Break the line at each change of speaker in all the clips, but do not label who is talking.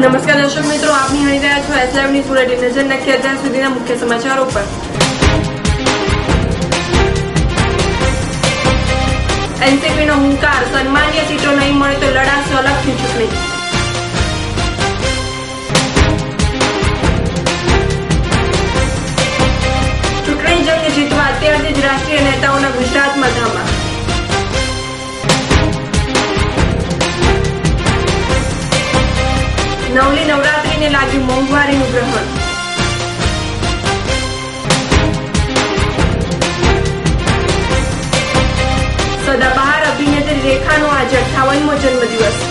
નમસ્કાર દર્શક મિત્રો આપ નિહાળી રહ્યા છો એસ લાઈવની બુલેટિન નજર નાખી અત્યાર સુધીના મુખ્ય સમાચારો પર. એનસીપીનો હુંકાર, સન્માન્ય સીટો નહીં મળે તો લડાશે અલગથી ચૂંટણી. નવલી નવરાત્રીને લાગ્યું મોંઘવારીનું ગ્રહણ. સદાબહાર અભિનેત્રી રેખાનો આજે અઠાવનમો જન્મદિવસ.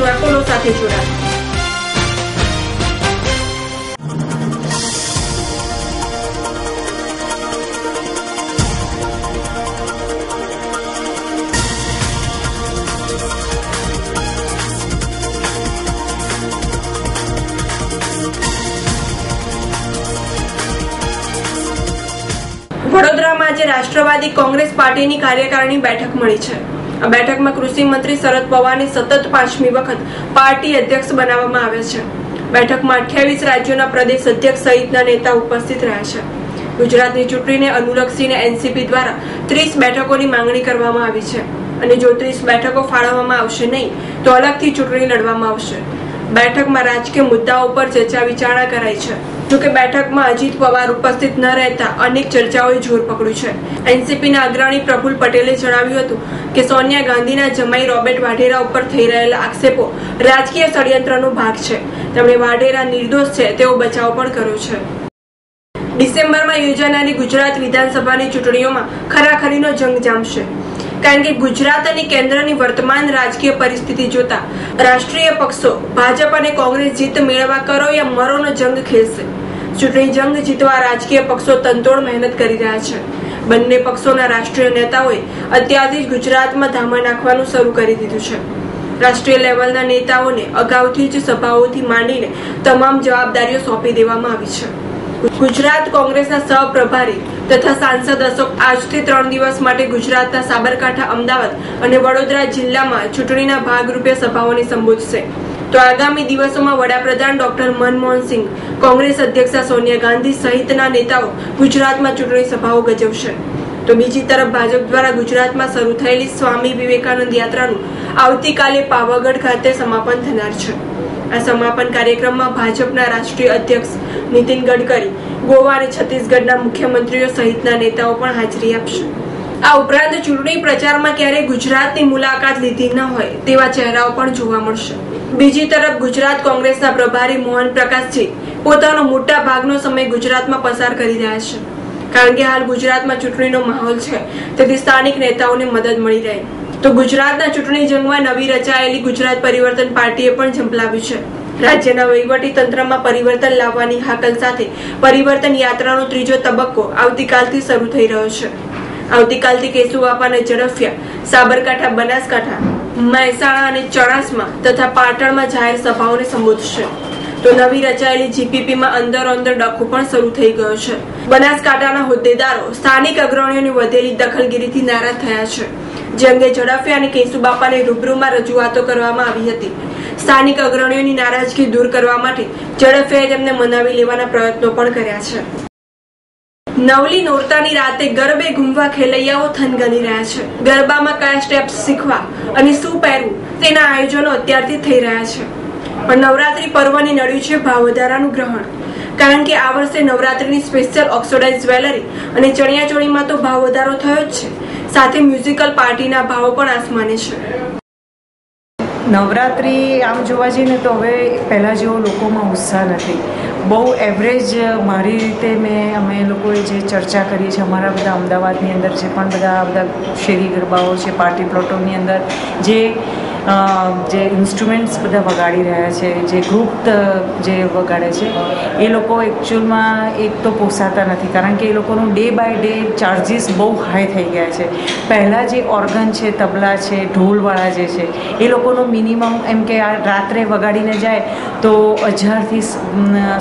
હાન્સ સાથે જોડાણ વડોદરામાં આજે રાષ્ટ્રવાદી કોંગ્રેસ પાર્ટીની કાર્યકારીણી બેઠક મળી છે. આ બેઠકમાં કૃષિ મંત્રી શરદ પવારને સતત પાંચમી વખત પાર્ટી અધ્યક્ષ બનાવવામાં આવે છે. બેઠકમાં અઠ્યાવીસ રાજ્યોના પ્રદેશ અધ્યક્ષ સહિતના નેતા ઉપસ્થિત રહ્યા છે. ગુજરાતની ચૂંટણીને અનુલક્ષીને એનસીપી દ્વારા ત્રીસ બેઠકોની માંગણી કરવામાં આવી છે. અને જો ત્રીસ બેઠકો ફાળવવામાં આવશે નહીં, તો અલગથી ચૂંટણી લડવામાં આવશે. બેઠકમાં રાજકીય મુદ્દાઓ પર ચર્ચા વિચારણા કરાઈ છે. જોકે બેઠકમાં અજીત પવાર ઉપસ્થિત ન રહેતા અનેક ચર્ચાઓએ જોર પકડ્યું છે. એનસીપીના અગ્રણી પ્રફુલ પટેલે જણાવ્યું હતું કે સોનિયા ગાંધીના જમાઈ રોબર્ટ વાઢેરા ઉપર થઈ રહેલા આક્ષેપો રાજકીય ષડયંત્રનો ભાગ છે. તેમણે વાઢેરા નિર્દોષ છે, તેવો બચાવ પણ કર્યો છે. ડિસેમ્બરમાં યોજાનારી ગુજરાત વિધાનસભાની ચૂંટણીઓમાં ખરાખરીનો જંગ જામશે. કારણ કે ગુજરાત અને કેન્દ્રની વર્તમાન રાજકીય પરિસ્થિતિ જોતા રાષ્ટ્રીય પક્ષો ભાજપ અને કોંગ્રેસ જીત મેળવવા કરો યા મરોનો જંગ ખેલશે? ચૂંટણી જંગ જીતવા રાજકીય પક્ષો તંતોડ મહેનત કરી રહ્યા છે. બંને પક્ષોના રાષ્ટ્રીય નેતાઓએ અત્યારથી જ ગુજરાતમાં ધામા નાખવાનું શરૂ કરી દીધું છે. રાષ્ટ્રીય લેવલના નેતાઓને અગાઉથી જ સભાઓથી માંડીને તમામ જવાબદારીઓ સોંપી દેવામાં આવી છે. ગુજરાત કોંગ્રેસના સહપ્રભારી તથા સાંસદ અશોક આજથી ત્રણ દિવસ માટે ગુજરાતના સાબરકાંઠા, અમદાવાદ અને વડોદરા જિલ્લામાં ચૂંટણીના ભાગરૂપે સભાઓને સંબોધશે. તો આગામી દિવસોમાં વડાપ્રધાન ડોક્ટર મનમોહન સિંહ કોંગ્રેસ અધ્યક્ષા સોનિયા ગાંધી સહિતના નેતાઓ ગુજરાતમાં ચૂંટણી સભાઓ ગજવશે. તો બીજી તરફ ભાજપ દ્વારા ગુજરાતમાં શરૂ થયેલી સ્વામી વિવેકાનંદ યાત્રાનું આવતીકાલે પાવાગઢ ખાતે સમાપન થનાર છે. આ સમાપન કાર્યક્રમમાં ભાજપના રાષ્ટ્રીય અધ્યક્ષ નીતિન ગડકરી, ગોવા અને છત્તીસગઢના મુખ્યમંત્રીઓ સહિતના નેતાઓ પણ હાજરી આપશે. આ ઉપરાંત ચૂંટણી પ્રચારમાં ક્યારેય ગુજરાતની મુલાકાત લીધી ન હોય તેવા ચહેરાઓ પણ જોવા મળશે. બીજી તરફ ગુજરાત કોંગ્રેસના પ્રભારી મોહન પ્રકાશજી પોતાનો મોટા ભાગનો સમય ગુજરાતમાં પસાર કરી રહ્યા છે. કારણ કે હાલ ગુજરાતમાં ચૂંટણીનો માહોલ છે, તેથી સ્થાનિક નેતાઓને મદદ મળી રહે. તો ગુજરાતના ચૂંટણી જંગમાં નવી રચાયેલી ગુજરાત પરિવર્તન પાર્ટીએ પણ ઝંપલાવ્યું છે. રાજ્યના વહીવટી તંત્રમાં પરિવર્તન લાવવાની હાકલ સાથે પરિવર્તન યાત્રાનો ત્રીજો તબક્કો આવતીકાલથી શરૂ થઈ રહ્યો છે. આવતીકાલથી કેશુબાપાને ઝડપ્યા. સાબરકાંઠા, બનાસકાંઠા, મહેસાણા અને ચણાસમાં તથા પાટણમાં જાહેર સભાઓને સંબોધશે. તો નવી રચાયેલી જીપીપીમાં અંદર અંદર ડખો પણ શરૂ થઈ ગયો છે. બનાસકાંઠાના હોદ્દેદારો, સ્થાનિક અગ્રણીઓની વધેલી દખલગીરીથી નારાજ થયા છે. જે અંગે ઝડફે અને કેશુબાપાને રૂબરૂમાં રજૂઆતો કરવામાં આવી હતી. સ્થાનિક અગ્રણીઓની નારાજગી દૂર કરવા માટે ઝડફિયાએ તેમને મનાવી લેવાના પ્રયત્નો પણ કર્યા છે. નવલી નોરતાની રાતે ગરબે ઘૂમવા ખેલૈયાઓ થનગની રહ્યા છે. ગરબામાં કયા સ્ટેપ્સ શીખવા અને શું પહેરવું તેના આયોજનો અત્યારથી થઈ રહ્યા છે. પણ નવરાત્રી પર્વની નડ્યું છે ભાવ વધારાનું ગ્રહણ. કારણ કે આ વર્ષે નવરાત્રીની સ્પેશિયલ ઓક્સોડાઇઝ જ્વેલરી અને ચણિયાચોળીમાં તો ભાવ વધારો થયો જ છે. સાથે મ્યુઝિકલ પાર્ટીના ભાવો પણ આસમાને છે.
નવરાત્રિ આમ જોવા જઈએ ને તો હવે પહેલાં જેવો લોકોમાં ઉત્સાહ નથી. બહુ એવરેજ મારી રીતે મેં, અમે લોકોએ જે ચર્ચા કરી છે, અમારા બધા અમદાવાદની અંદર જે પણ બધા બધા શેરી ગરબાઓ છે પાર્ટી પ્લોટોની અંદર જે જે ઇન્સ્ટ્રુમેન્ટ્સ બધા વગાડી રહ્યા છે, જે ગ્રુપ જે વગાડે છે, એ લોકો એકચ્યુઅલમાં એક તો પોસાતા નથી. કારણ કે એ લોકોનું ડે બાય ડે ચાર્જિસ બહુ હાઈ થઈ ગયા છે. પહેલાં જે ઓર્ગન છે, તબલા છે, ઢોલવાળા જે છે, એ લોકોનું મિનિમમ એમ કે આ રાત્રે વગાડીને જાય તો હજારથી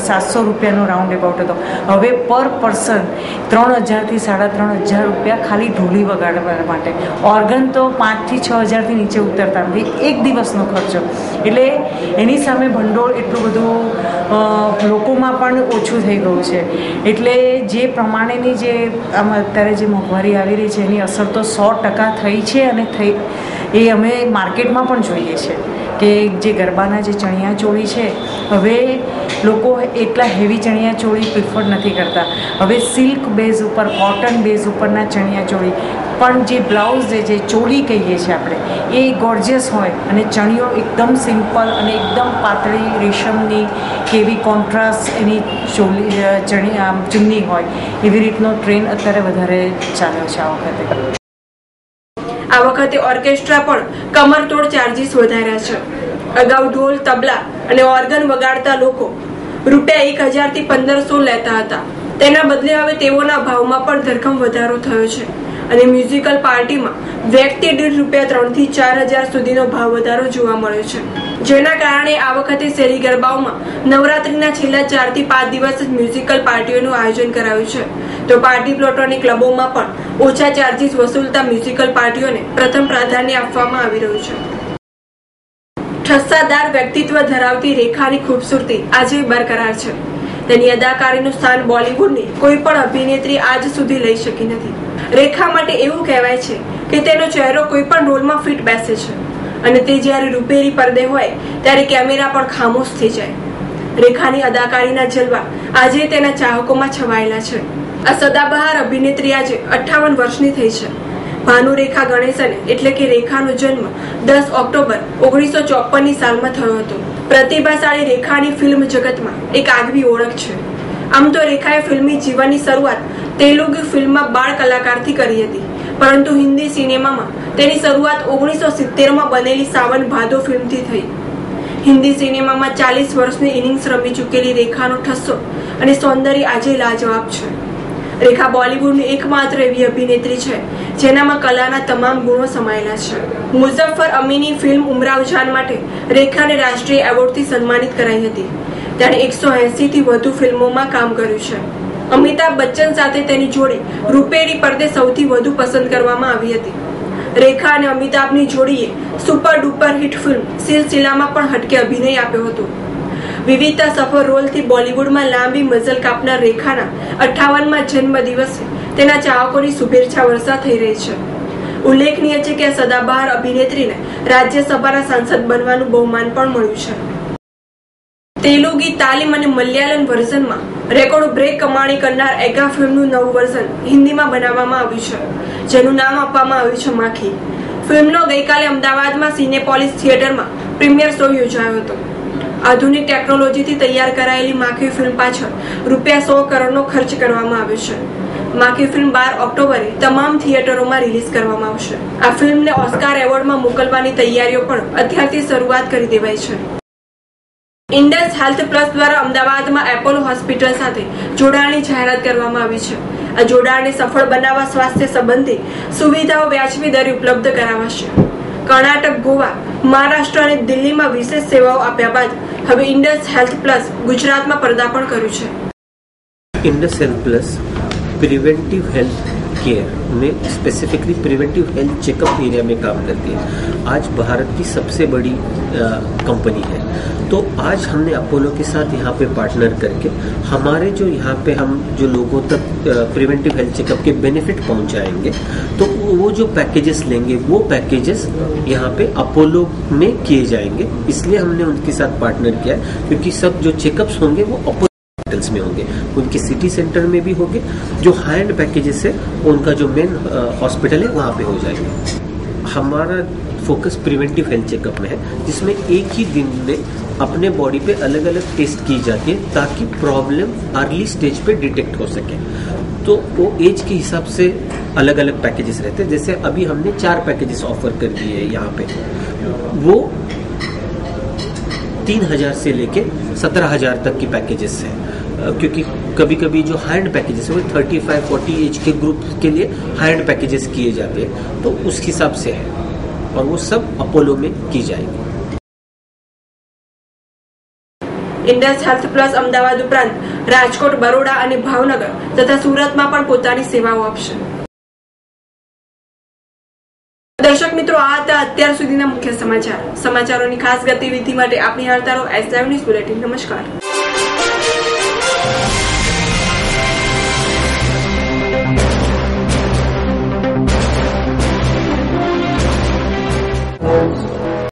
સાતસો રૂપિયાનો રાઉન્ડ એબાઉટ હતો. હવે પર પર્સન ત્રણ હજારથી સાડા ત્રણ હજાર રૂપિયા ખાલી ઢોલી વગાડવા માટે. ઓર્ગન તો પાંચથી છ હજારથી નીચે ઉતરતા નથી. એક દિવસનો ખર્ચો. એટલે એની સામે ભંડોળ એટલું બધું લોકોમાં પણ ઓછું થઈ ગયું છે. એટલે જે પ્રમાણેની જે આમ અત્યારે જે મોંઘવારી આવી રહી છે, એની અસર તો સો ટકા થઈ છે અને થઈ, એ અમે માર્કેટમાં પણ જોઈએ છે. કે જે ગરબાના જે ચણિયા ચોળી છે, હવે લોકો એટલા હેવી ચણિયા ચોળી પ્રિફર નથી કરતા. હવે સિલ્ક બેઝ ઉપર કોટન બેઝ ઉપરના ચણિયા ચોળી, પણ જે બ્લાઉઝ જે ચોલી કહીએ છીએ આપણે, એ ગોર્જિયસ હોય અને ચણિયો એકદમ સિમ્પલ અને એકદમ પાતળી રેશમની કેવી કોન્ટ્રાસ્ટ એની ચોલી ચણી, આમ ચુન્ની હોય, એવી રીતનો ટ્રેન અત્યારે વધારે ચાલ્યો છે આ વખતે.
આ વખતે ઓર્કેસ્ટ્રા પણ કમરતોડ ચાર્જીસ વધાર્યા છે. અગાઉ ઢોલ, તબલા અને ઓર્ગન વગાડતા લોકો રૂપિયા એક હજારથી પંદરસો લેતા હતા. તેના બદલે હવે તેઓના ભાવમાં પણ ધરખમ વધારો થયો છે. અને મ્યુઝિકલ પાર્ટીમાં વ્યક્તિ દીઠ રૂપિયા ત્રણથી ચાર હજાર સુધીનો ભાવ વધારો જોવા મળ્યો છે. જેના કારણે આ વખતે શેરી ગરબાઓમાં નવરાત્રીના છેલ્લા ચારથી પાંચ દિવસ જ મ્યુઝિકલ પાર્ટીઓનું આયોજન કરાયું છે. તો પાર્ટી પ્લોટોની ક્લબોમાં પણ ઓછા ચાર્જીસ વસૂલતા મ્યુઝિકલ પાર્ટીઓને પ્રથમ પ્રાધાન્ય આપવામાં આવી રહ્યું છે. ઠસ્સાદાર વ્યક્તિત્વ ધરાવતી રેખાની ખૂબસૂરતી આજે બરકરાર છે. તેની અદાકારીનું સ્થાન બોલિવૂડની કોઈ પણ અભિનેત્રી આજ સુધી લઈ શકી નથી. રેખા માટે એવું કહેવાય છે કે તેનો ચહેરો કોઈ પણ રોલમાં ફિટ બેસે છે. અને તે જ્યારે રૂપેરી પડદે હોય, ત્યારે કેમેરા પણ ખામોશ થઈ જાય. રેખાની અદાકારીના જલવા આજે તેના ચાહકોમાં છવાયેલા છે. આ સદાબહાર અભિનેત્રી આજે અઠ્ઠાવન વર્ષની થઈ છે. ભાનુરેખા ગણેશન એટલે કે રેખાનો જન્મ દસ ઓક્ટોબર ઓગણીસો ચોપનની સાલમાં થયો હતો. પ્રતિભાશાળી રેખાની ફિલ્મ જગતમાં એક આગવી ઓળખ છે. આમ તો રેખાએ ફિલ્મી જીવનની શરૂઆત તેલુગુ ફિલ્મમાં બાળ કલાકારથી કરી હતી. પરંતુ હિન્દી સિનેમામાં તેની શરૂઆત ઓગણીસો સિત્તેરમાં બનેલી સાવન ભાદો ફિલ્મથી થઈ. હિન્દી સિનેમામાં ચાલીસ વર્ષની ઇનિંગ્સ રમી ચૂકેલી રેખાનો ઠસ્સો અને સૌંદર્ય આજે લાજવાબ છે. રેખા બોલિવૂડની એકમાત્ર એવી અભિનેત્રી છે, જેનામાં કલાના તમામ ગુણો સમાયેલા છે. મુઝફ્ફર અમીની ફિલ્મ ઉમરાવ જાન માટે રેખાને રાષ્ટ્રીય એવોર્ડથી સન્માનિત કરાઈ હતી. તેણે એકસો એંસીથી વધુ ફિલ્મોમાં કામ કર્યું છે. અમિતાભ બચ્ચન સાથે તેની જોડી રૂપેરી પડદે સૌથી વધુ પસંદ કરવામાં આવી હતી. રેખા અને અમિતાભની જોડીએ સુપર ડુપર હિટ ફિલ્મ સિલસિલામાં પણ હટકે અભિનય આપ્યો હતો. વિવિધતા સફર રોલથી બોલિવૂડમાં લાંબી મઝલ કાપનાર રેખાના અઠ્ઠાવનમાં જન્મ દિવસે તેના ચાહકોની શુભેચ્છા વર્ષા થઈ રહી છે. ઉલ્લેખનીય છે કે સદાબહાર અભિનેત્રીને રાજ્યસભાના સાંસદ બનવાનું બહુમાન પણ મળ્યું છે. તેલુગી તાલીમ અને મલયાલમ વર્ઝનમાં રેકોર્ડ બ્રેક કમાણી કરનાર એગા ફિલ્મનું નવું વર્ઝન હિન્દીમાં બનાવવામાં આવ્યું છે. જેનું નામ આપવામાં આવ્યું છે માખી. ફિલ્મનો ગઈકાલે અમદાવાદમાં સિનેપોલિસ થિયેટરમાં પ્રીમિયર શો યોજાયો હતો. આધુનિક ટેકનોલોજીથી તૈયાર કરાયેલી માખી ફિલ્મ પાછળ રૂપિયા સો કરોડનો ખર્ચ કરવામાં આવ્યો છે. માખી ફિલ્મ બાર ઓક્ટોબરે તમામ થિયેટરોમાં રિલીઝ કરવામાં આવશે. આ ફિલ્મને ઓસ્કાર એવોર્ડમાં મોકલવાની તૈયારીઓ પણ અત્યારથી શરૂઆત કરી દેવાઈ છે. ઇન્ડસ હેલ્થ પ્લસ દ્વારા અમદાવાદમાં એપોલો હોસ્પિટલ સાથે જોડાણની જાહેરાત કરવામાં આવી છે. આ જોડાણને સફળ બનાવવા સ્વાસ્થ્ય સંબંધી સુવિધાઓ વ્યાજબી દરે ઉપલબ્ધ કરાવાશે. કર્ણાટક, ગોવા, મહારાષ્ટ્ર અને દિલ્હીમાં વિશેષ સેવાઓ આપ્યા બાદ હવે ઇન્ડસ હેલ્થ પ્લસ ગુજરાતમાં પદાર્પણ કર્યું છે.
Indus health plus preventive health care में specifically preventive health checkup area में काम करती है। आज भारत की सबसे बड़ी कंपनी है। तो आज हमने अपोलो के साथ यहाँ पे पार्टनर करके हमारे जो यहाँ पे हम जो लोगों तक प्रिवेंटिव हेल्थ चेकअप के बेनिफिट पहुंचाएँगे तो वो जो पैकेजेस लेंगे, वो पैकेजेस यहाँ पे अपोलो में किए जाएँगे। इसलिए हमने उनके साथ पार्टनर किया है, क्योंकि सब जो चेकअप्स होंगे वो अपोलो हॉस्पिटल्स में होंगे। उनके सिटी सेंटर में भी होंगे, जो हाई एंड पैकेजेस है, उनका जो मेन हॉस्पिटल है, वहाँ पे हो जाएँगे। हमारा फोकस प्रिवेंटिव हेल्थ चेकअप में है, जिसमें एक ही दिन में अपने बॉडी पे अलग अलग टेस्ट की जाती है, ताकि प्रॉब्लम अर्ली स्टेज पे डिटेक्ट हो सके। तो वो एज के हिसाब से अलग अलग पैकेजेस रहते हैं। जैसे अभी हमने चार पैकेजेस ऑफ़र कर दिए हैं यहाँ पे। वो तीन हज़ार से लेके सत्रह हज़ार तक की पैकेजेस हैं। क्योंकि कभी कभी जो हाई एंड पैकेजेस है वो थर्टी फाइव फोर्टी एज के ग्रुप के लिए हाई एंड पैकेजेस किए जाते हैं तो उस हिसाब से है और वो सब अपोलो में की जाएगी
ઇન્ડસ હેલ્થ પ્લસ અમદાવાદ ઉપરાંત રાજકોટ બરોડા અને ભાવનગર તથા સુરતમાં પણ પોતાની સેવાઓ આપશે દર્શક મિત્રો આ હતા અત્યાર સુધીના મુખ્ય સમાચાર સમાચારોની ખાસ ગતિવિધિ માટે આપની હાલતા રહો એસ ન્યૂઝ બુલેટિન નમસ્કાર Thank you.